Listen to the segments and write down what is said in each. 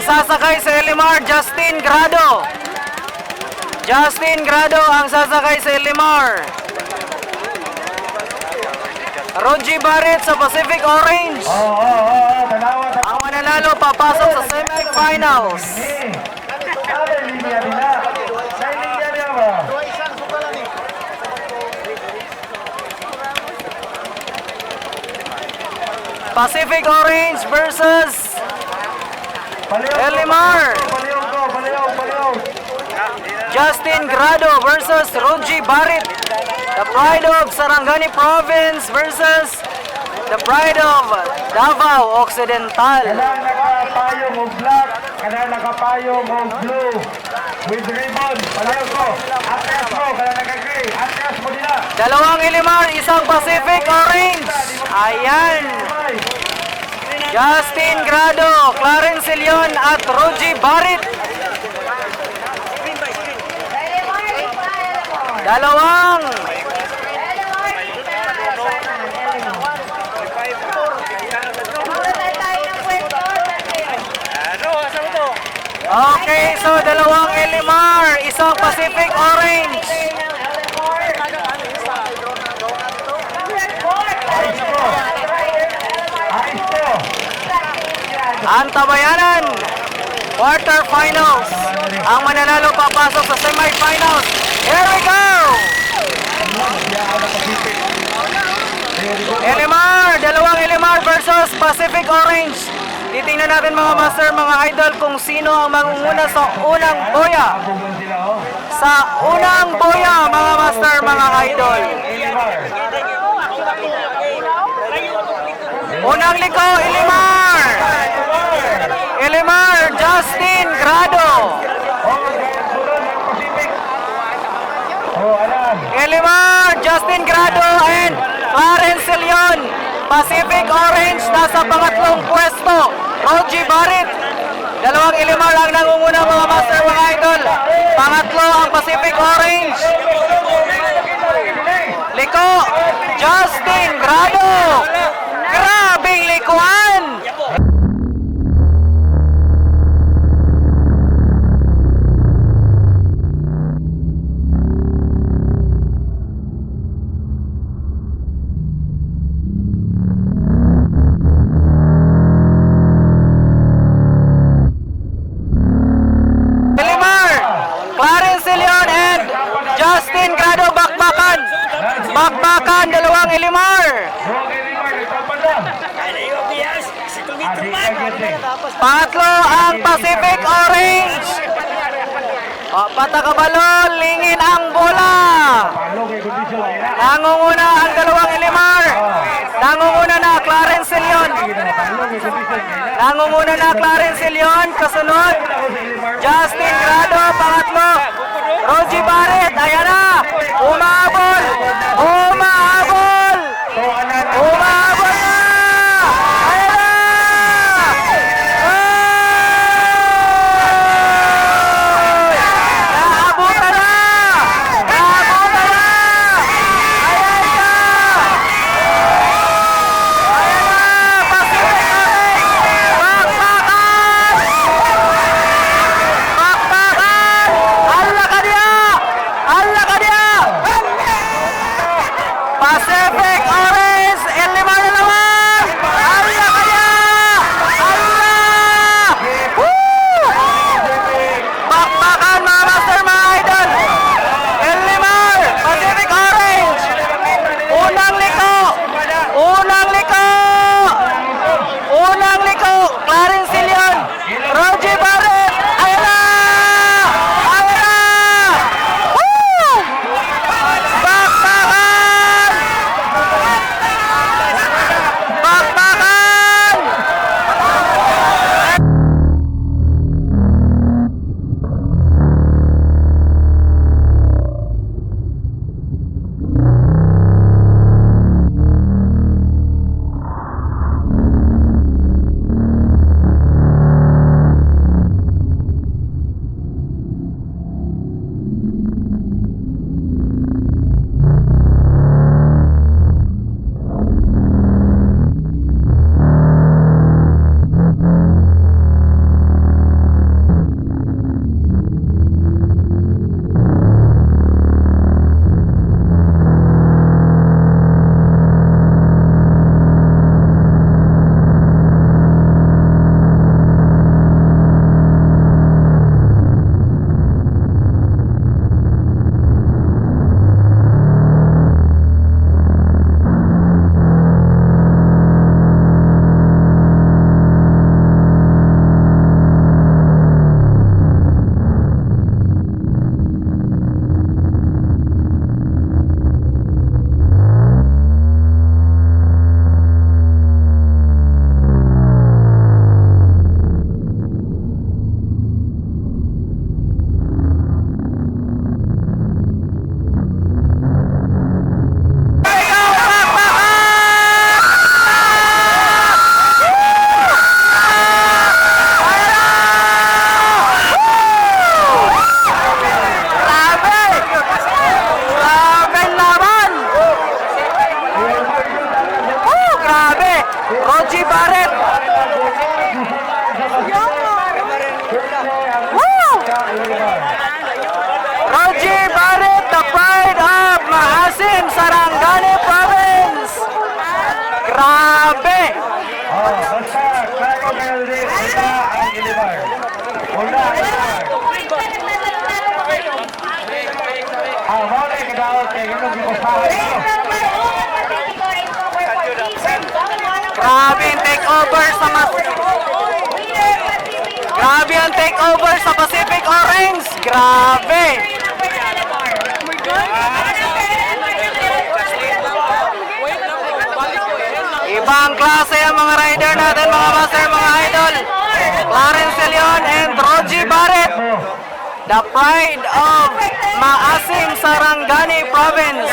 sasakay sa Elimar, Justin Grado. Justin Grado ang sasakay sa Elimar. Roji Barrett sa Pacific Orange. Ang mananalo papasok sa semifinals. Pacific Orange versus Palihog. Justin Grado versus Roji Barrett. The Pride of Sarangani Province versus the Pride of Davao Occidental. Kanang nakapayong o black, kanang nakapayong o blue. With ribbon, palihog ko. Atras mo, kanang naka-gray. Atras mo nila. Dalawang Ilimar, isang Pacific Orange. Ayan. Ay, Justin Grado, Clarence Leon at Roji Barrett. Dalawang Okay, so dalawang Elimar, isang Pacific Orange. Antabayanan, quarterfinals. Ang mananalo papasok sa semifinals. Here we go! Elimar, dalawang Elimar versus Pacific Orange. Titingnan natin mga master, mga idol kung sino ang mangunguna sa unang boya. Sa unang boya, mga master, mga idol. Unang liko, Elimar! Elimar, Justin Grado. Elimar, Justin Grado, and Clarence Leon. Pacific Orange nasa pangatlong pwesto. Roji Barrett. Dalawang Elimar ang nangunguna mga master mga idol. Pangatlo ang Pacific Orange. Liko, Justin Grado. Pangatlo ang Pacific Orange. O, patakabalo, lingin ang bola. Nangunguna ang dalawang Elimar. Nangunguna na Clarence Leon. Nangunguna na Clarence Leon. Kasunod. Justin Grado, pangatlo. Roji Barrett, ayan na. Umabol. Umabol. रोजी भारत रोजी Bharat the pride of Mahasin sa. Grabe ang takeover sa Pacific Orange! Grabe! Ibang klase ang mga rider natin, mga master, mga idol. Clarence Leon and Rogie Barrett, the pride of Maasim Sarangani Province.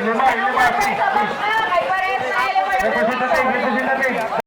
Ilumar, vai, sim, vai,